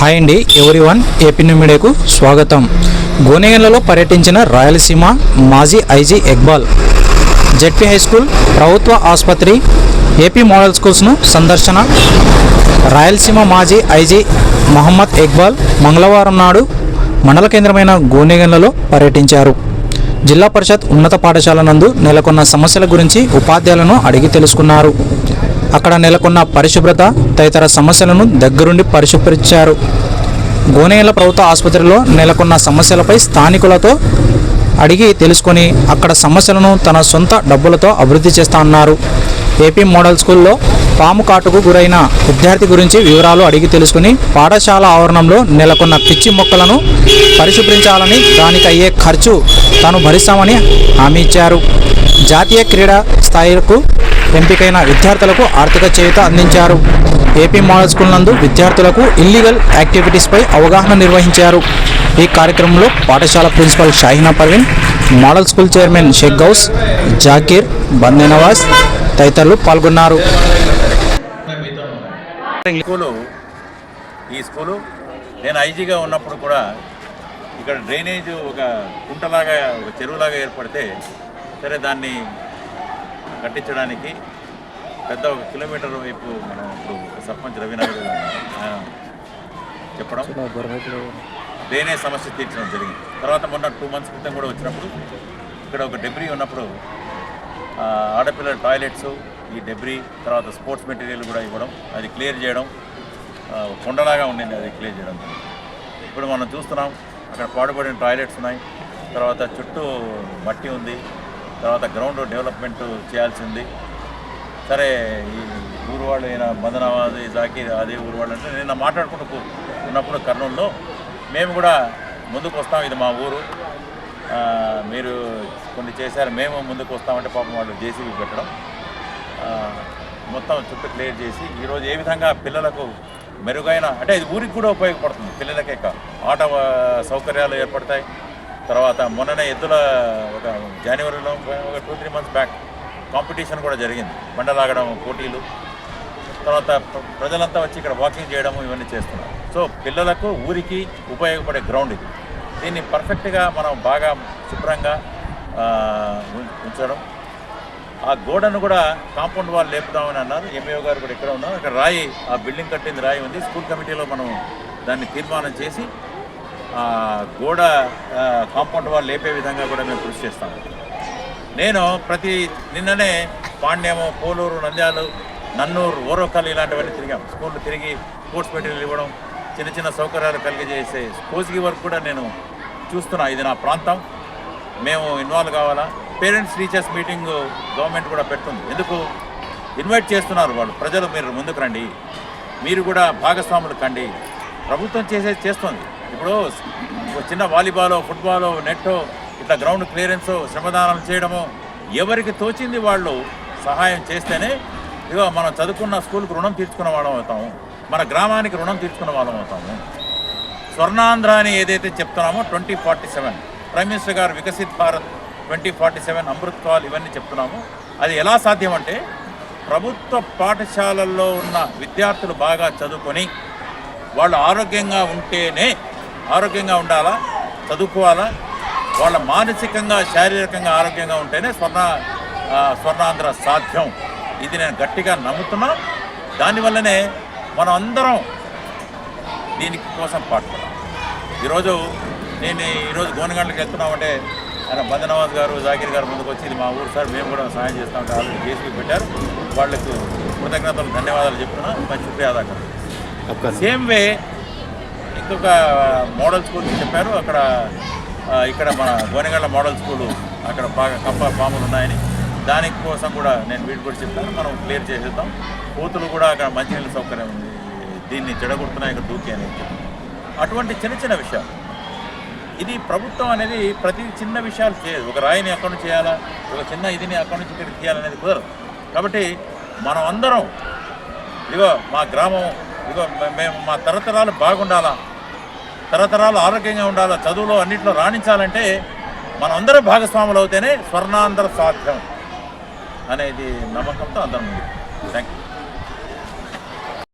Hi అండి ఎవరి one AP మీడియాకు స్వాగతం. గోనెగండ్లలో పర్యటించిన రాయలసీమ మాజీ IG Iqbal ZP high school ప్రభుత్వ ఆసుపత్రి ఏపీ మోడల్ స్కూల్స్ను సందర్శన రాయలసీమ మాజీ ఐజీ మహమ్మద్ ఎక్బాల్ మంగళవారం నాడు మండల కేంద్రమైన గోనెగండ్లలో పర్యటించారు. జిల్లా పరిషత్ ఉన్నత పాఠశాల నందు నెలకొన్న సమస్యల గురించి ఉపాధ్యాయులను అడిగి తెలుసుకున్నారు. అక్కడ నెలకొన్న పరిశుభ్రత తదితర సమస్యలను దగ్గరుండి పరిశుభ్రించారు గోనేల ప్రభుత్వ ఆసుపత్రిలో నెలకొన్న సమస్యలపై స్థానికులతో అడిగి తెలుసుకొని అక్కడ సమస్యలను తన సొంత డబ్బులతో అభివృద్ధి చేస్తా అన్నారు. ఏపీ మోడల్ స్కూల్లో పాము కాటుకు గురైన విద్యార్థి గురించి వివరాలు అడిగి తెలుసుకుని పాఠశాల ఆవరణంలో నెలకొన్న పిచ్చి మొక్కలను పరిశుభ్రించాలని దానికి అయ్యే ఖర్చు తాను భరిస్తామని హామీ ఇచ్చారు. జాతీయ క్రీడా స్థాయిలకు ఎంపికైన విద్యార్థులకు ఆర్థిక చేయుత అందించారు. ఏపీ మోడల్ స్కూల్ నందు విద్యార్థులకు ఇల్లీగల్ యాక్టివిటీస్పై అవగాహన నిర్వహించారు. ఈ కార్యక్రమంలో పాఠశాల principal Shahina Parveen model school chairman Sheikh Gouse Zakir Bande Nawaz తదితరులు పాల్గొన్నారు. స్కూలు ఈ స్కూలు నేను ఐజీగా ఉన్నప్పుడు కూడా ఇక్కడ డ్రైనేజ్ ఒక కుంటలాగా ఒక చెరువులాగా ఏర్పడితే సరే దాన్ని కట్టించడానికి పెద్ద ఒక కిలోమీటర్ వైపు మనం ఇప్పుడు సర్పంచ్ ఆయన చెప్పడం. డ్రైనేజ్ సమస్య తీర్చడం జరిగింది. తర్వాత మొన్న టూ మంత్స్ క్రితం కూడా వచ్చినప్పుడు ఇక్కడ ఒక డెబ్రీ ఉన్నప్పుడు ఆడపిల్లల టాయిలెట్స్ ఈ డెబ్రీ తర్వాత స్పోర్ట్స్ మెటీరియల్ కూడా ఇవ్వడం అది క్లియర్ చేయడం కొండలాగా ఉండింది అది క్లియర్ చేయడం. ఇప్పుడు మనం చూస్తున్నాం అక్కడ పాడుపడిన టాయిలెట్స్ ఉన్నాయి తర్వాత చుట్టూ మట్టి ఉంది తర్వాత గ్రౌండ్ డెవలప్మెంట్ చేయాల్సింది. సరే ఈ ఊరు వాళ్ళు అయినా బంధనవాజ్ జాకీర్ అదే ఊరు వాళ్ళు అంటే నిన్న మాట్లాడుకుంటూ ఉన్నప్పుడు కర్నూలులో మేము కూడా ముందుకు వస్తాం ఇది మా ఊరు. మీరు కొన్ని చేశారు మేము ముందుకు వస్తామంటే పాపం వాళ్ళు జేసీబీ పెట్టడం. మొత్తం చుట్టూ క్లియర్ చేసి ఈరోజు ఏ విధంగా పిల్లలకు మెరుగైన అంటే ఇది ఊరికి కూడా ఉపయోగపడుతుంది పిల్లలకే ఆట సౌకర్యాలు ఏర్పడతాయి. తర్వాత మొన్ననే ఎద్దుల ఒక జనవరిలో ఒక two three months back competition కూడా జరిగింది. బండలాగడం పోటీలు. తర్వాత ప్రజలంతా వచ్చి ఇక్కడ వాకింగ్ చేయడం ఇవన్నీ చేస్తున్నారు. సో పిల్లలకు ఊరికి ఉపయోగపడే గ్రౌండ్ ఇది. దీన్ని పర్ఫెక్ట్గా మనం బాగా శుభ్రంగా ఉం- ఉంచడం. ఆ గోడను కూడా కాంపౌండ్ వాల్ లేపుదామని అన్నారు. ఎంఏఓ గారు కూడా ఇక్కడ ఉన్నారు. ఇక్కడ రాయి ఆ బిల్డింగ్ కట్టింది రాయి ఉంది. స్కూల్ కమిటీలో మనం దాన్ని తీర్మానం చేసి గోడ కాంపౌండ్ వాల్ లేపే విధంగా కూడా మేము కృషి చేస్తాము నేను ప్రతి నిన్ననే పాండ్యము పోలూరు నంద్యాలు నన్నూరు ఓరోకల్ ఇలాంటివన్నీ తిరిగాం. స్కూళ్ళు తిరిగి స్పోర్ట్స్ మెటీరియల్ ఇవ్వడం చిన్న చిన్న సౌకర్యాలు కలిగజేసే కోసిగి వరకు కూడా నేను చూస్తున్నా. ఇది నా ప్రాంతం. మేము ఇన్వాల్వ్ కావాలా? పేరెంట్స్ టీచర్స్ మీటింగ్ గవర్నమెంట్ కూడా పెడుతుంది. ఎందుకు? ఇన్వైట్ చేస్తున్నారు వాళ్ళు. ప్రజలు మీరు ముందుకు రండి. మీరు కూడా భాగస్వాములు కండి. ప్రభుత్వం చేసే చేస్తుంది. ఇప్పుడు చిన్న వాలీబాల్ ఫుట్బాల్ నెట్ ఇట్లా గ్రౌండ్ క్లియరెన్స్ శ్రమదానం చేయడము ఎవరికి తోచింది వాళ్ళు సహాయం చేస్తేనే ఇక మనం చదువుకున్న స్కూల్కి రుణం తీర్చుకున్న వాళ్ళం అవుతాము. మన గ్రామానికి రుణం తీర్చుకున్న వాళ్ళం అవుతాము. స్వర్ణాంధ్ర అని ఏదైతే చెప్తున్నామో twenty forty seven. Prime minister గారు Viksit Bharat twenty forty seven Amrit Kaal ఇవన్నీ చెప్తున్నాము. అది ఎలా సాధ్యం అంటే ప్రభుత్వ పాఠశాలల్లో ఉన్న విద్యార్థులు బాగా చదువుకొని వాళ్ళు ఆరోగ్యంగా ఉంటేనే ఆరోగ్యంగా ఉండాలా? చదువుకోవాలా? వాళ్ళ మానసికంగా శారీరకంగా ఆరోగ్యంగా ఉంటేనే స్వర్ణ స్వర్ణాంధ్ర సాధ్యం. ఇది నేను గట్టిగా నమ్ముతున్నా. దానివల్లనే మనం అందరం దీనికి కోసం పాటుపడాలి. ఈరోజు నేను ఈరోజు గోనగంటలకు వెళ్తున్నామంటే ఆయన బందనవాజ్ గారు జాకీర్ గారు ముందుకు వచ్చి ఇది మా ఊరు సార్ మేము కూడా సహాయం చేస్తామంటే ఆల్రెడీ జేసీబీ పెట్టారు. వాళ్ళకు కృతజ్ఞతలు ధన్యవాదాలు చెప్తున్నా. మంచి శుక్రియా దాకా సేమ్ వే ఒక మోడల్ స్కూల్ చెప్పారు. అక్కడ ఇక్కడ మన గోనెగళ్ళ మోడల్ స్కూలు అక్కడ బాగా కప్ప పాములు ఉన్నాయని. దానికి కోసం కూడా నేను వీటి కూడా చెప్తాను మనం క్లియర్ చేసేద్దాం. కోతులు కూడా అక్కడ మంచినీళ్ళ సౌకర్యం ఉంది. దీన్ని చెడగొడుతున్నాయి ఇక్కడ దూకి అనేది అటువంటి చిన్న చిన్న విషయాలు. ఇది ప్రభుత్వం అనేది ప్రతి చిన్న విషయాలు చేయదు. ఒక రాయిని అక్కడి నుంచి చేయాలా? ఒక చిన్న ఇదిని అక్కడి నుంచి ఇక్కడ తీయాలనేది కుదరదు. కాబట్టి మనం అందరం ఇగో మా గ్రామం ఇదిగో మేము మా తరతరాలు బాగుండాలా? తరతరాలు ఆరోగ్యంగా ఉండాలి చదువులో అన్నింటిలో రాణించాలంటే మనందరం భాగస్వాములు అవుతేనే స్వర్ణాంధ్ర సాధ్యం అనేది నమ్మకంతో అందరం థ్యాంక్ యూ